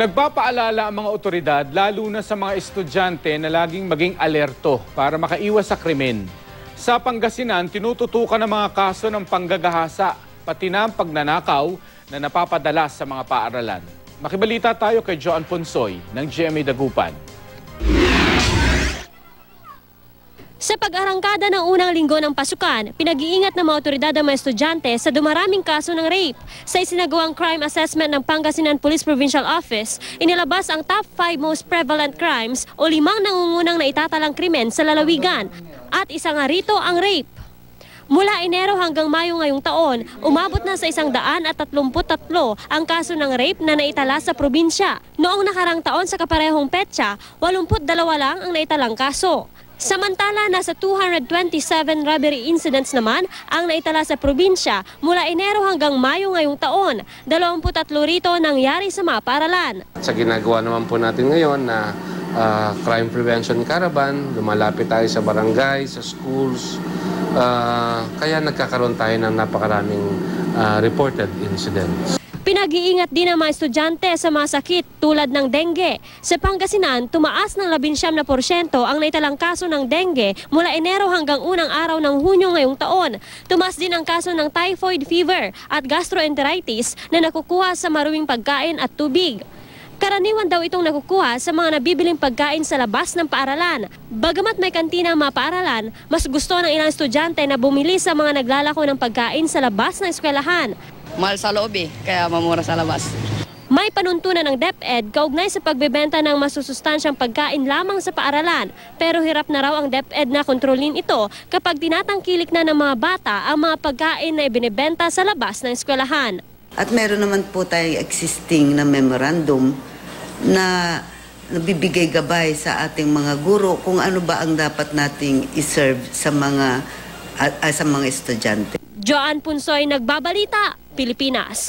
Nagpapaalala ang mga otoridad lalo na sa mga estudyante na laging maging alerto para makaiwas sa krimen. Sa Pangasinan, tinututukan ang mga kaso ng panggagahasa, pati na ang pagnanakaw na napapadala sa mga paaralan. Makibalita tayo kay Joan Ponsoy ng GMA Dagupan. Sa pag-arangkada ng unang linggo ng pasukan, pinag-iingat ng mga otoridad ang mga estudyante sa dumaraming kaso ng rape. Sa isinagawang crime assessment ng Pangasinan Police Provincial Office, inilabas ang top 5 most prevalent crimes o limang nangungunang naitatalang krimen sa lalawigan. At isa nga rito ang rape. Mula Enero hanggang Mayo ngayong taon, umabot na sa isang daan at tatlo ang kaso ng rape na naitala sa probinsya. Noong nakarang taon sa kaparehong petsa, 82 lang ang naitalang kaso. Samantala, nasa 227 robbery incidents naman ang naitala sa probinsya mula Enero hanggang Mayo ngayong taon. 23 rito nangyari sa mga paaralan. Sa ginagawa naman po natin ngayon na ah, crime prevention caravan, lumalapit tayo sa barangay, sa schools, ah, kaya nagkakaroon tayo ng napakaraming ah, reported incidents. Pinag-iingat din ang mga estudyante sa mga sakit tulad ng dengue. Sa Pangasinan, tumaas ng 19% ang naitalang kaso ng dengue mula Enero hanggang unang araw ng Hunyo ngayong taon. Tumaas din ang kaso ng typhoid fever at gastroenteritis na nakukuha sa maruwing pagkain at tubig. Karaniwan daw itong nakukuha sa mga nabibiling pagkain sa labas ng paaralan. Bagamat may kantina ang mga paaralan, mas gusto ng ilang estudyante na bumili sa mga naglalako ng pagkain sa labas ng eskwelahan. Mahal sa loob eh, kaya mamura sa labas. May panuntunan ng DepEd kaugnay sa pagbebenta ng masusustansyang pagkain lamang sa paaralan. Pero hirap na raw ang DepEd na kontrolin ito kapag tinatangkilik na ng mga bata ang mga pagkain na ibinebenta sa labas ng eskwelahan. At meron naman po tayong existing na memorandum na nabibigay gabay sa ating mga guro kung ano ba ang dapat nating iserve sa mga ah, sa mga estudyante. Joan Punsoy, Nagbabalita, Pilipinas.